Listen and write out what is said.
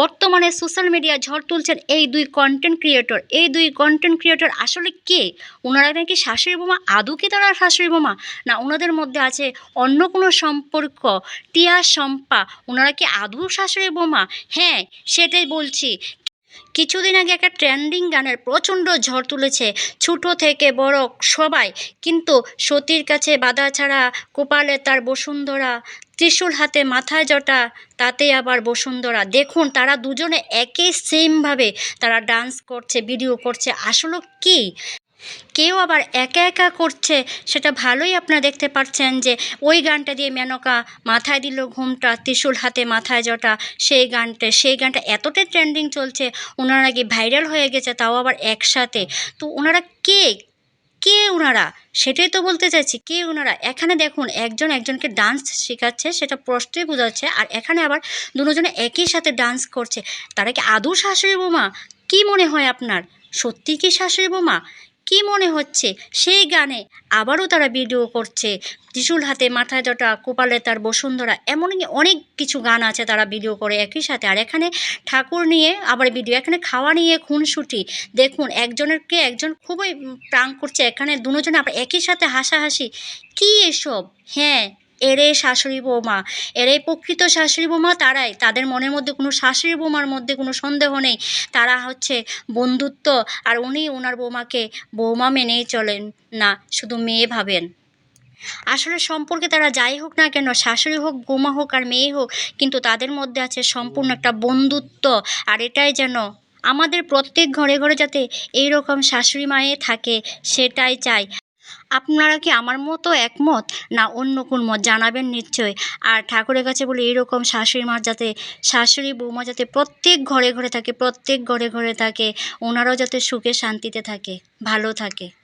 বর্তমানে social media ঝড় তুলছেন এই দুই কন্টেন্ট ক্রিয়েটর এই দুই কন্টেন্ট ক্রিয়েটর আসলে কে? ওনারা নাকি শাশুড়ি বোমা? আদৌ কি তারা শাশুড়ি বোমা? না, ওনাদের মধ্যে আছে অন্য কোনো সম্পর্ক? টিয়া শম্পা, ওনারা কি আদৌ শাশুড়ি বোমা? হ্যাঁ সেটাই বলছি। কিছুদিন আগে একটা ট্রেন্ডিং গানের প্রচণ্ড ঝড় তুলেছে। ছোটো থেকে বড় সবাই। কিন্তু সতীর কাছে বাধা ছাড়া কোপালে তার বসুন্ধরা। ত্রিশূল হাতে মাথায় জটা, তাতে আবার বসুন্ধরা। দেখুন, তারা দুজনে একই সেমভাবে তারা ডান্স করছে ভিডিও করছে। আসলে কি? কেউ আবার একা একা করছে, সেটা ভালোই আপনারা দেখতে পাচ্ছেন যে ওই গানটা দিয়ে মেনকা মাথায় দিল ঘুমটা, ত্রিশূল হাতে মাথায় জটা, সেই গানটা সেই গানটা এতটাই ট্রেন্ডিং চলছে, ওনারা নাকি ভাইরাল হয়ে গেছে, তাও আবার একসাথে। তো ওনারা কে? কে ওনারা? সেটাই তো বলতে চাইছি, কে ওনারা? এখানে দেখুন, একজন একজনকে ডান্স শেখাচ্ছে, সেটা প্রশ্নই বোঝাচ্ছে, আর এখানে আবার দুজনে একই সাথে ডান্স করছে। তারা কি আদৌ শাশুড়ি বোমা? কি মনে হয় আপনার? সত্যি কি শাশুড়ি বোমা? কি মনে হচ্ছে? সেই গানে আবারও তারা ভিডিও করছে। ত্রিশুল হাতে মাথায় জটা কোপালে তার বসুন্ধরা। এমন অনেক কিছু গান আছে তারা ভিডিও করে একই সাথে। আর এখানে ঠাকুর নিয়ে আবার ভিডিও, এখানে খাওয়া নিয়ে খুনসুটি। দেখুন একজনেরকে একজন খুবই প্রাণ করছে। এখানে দুজনে আবার একই সাথে হাসাহাসি। কী এসব? হ্যাঁ এরে শাশুড়ি বৌমা, এরে প্রকৃত শাশুড়ি বৌমা তারাই। তাদের মনের মধ্যে কোনো শাশুড়ি বৌমার মধ্যে কোনো সন্দেহ নেই। তারা হচ্ছে বন্ধুত্ব আর উনি ওনার বৌমাকে বৌমা মেনেই চলেন, না শুধু মেয়ে ভাবেন। আসলে সম্পর্কে তারা যাই হোক না কেন, শাশুড়ি হোক, বৌমা হোক আর মেয়ে হোক, কিন্তু তাদের মধ্যে আছে সম্পূর্ণ একটা বন্ধুত্ব। আর এটাই যেন আমাদের প্রত্যেক ঘরে ঘরে যাতে এইরকম শাশুড়ি মায়ে থাকে, সেটাই চাই। আপনারা কি আমার মতো একমত? না, অন্য কোন মত? জানাবেন নিশ্চয়ই। আর ঠাকুরের কাছে বলি এরকম শাশুড়ি মার যাতে, শাশুড়ি বৌমা যাতে প্রত্যেক ঘরে ঘরে থাকে, প্রত্যেক ঘরে ঘরে থাকে, ওনারাও যাতে সুখে শান্তিতে থাকে, ভালো থাকে।